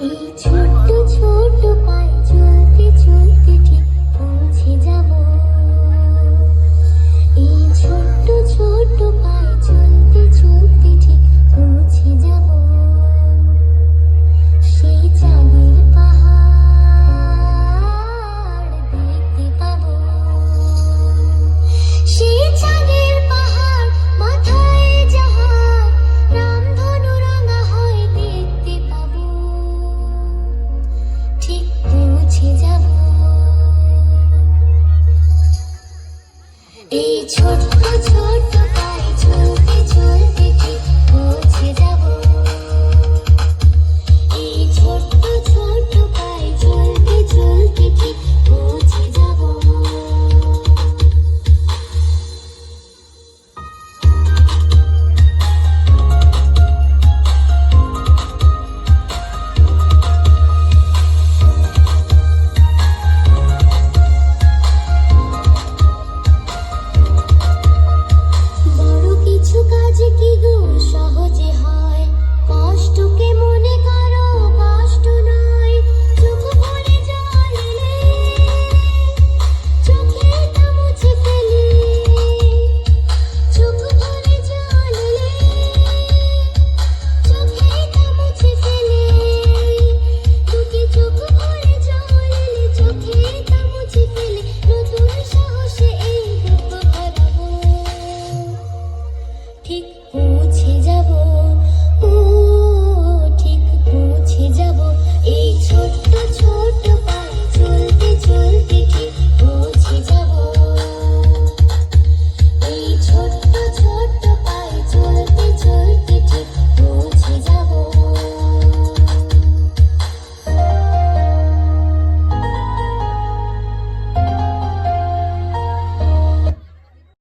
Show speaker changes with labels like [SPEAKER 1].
[SPEAKER 1] এই ছোট্ট ছোট পায়ে ছোট্ট ছোট্ট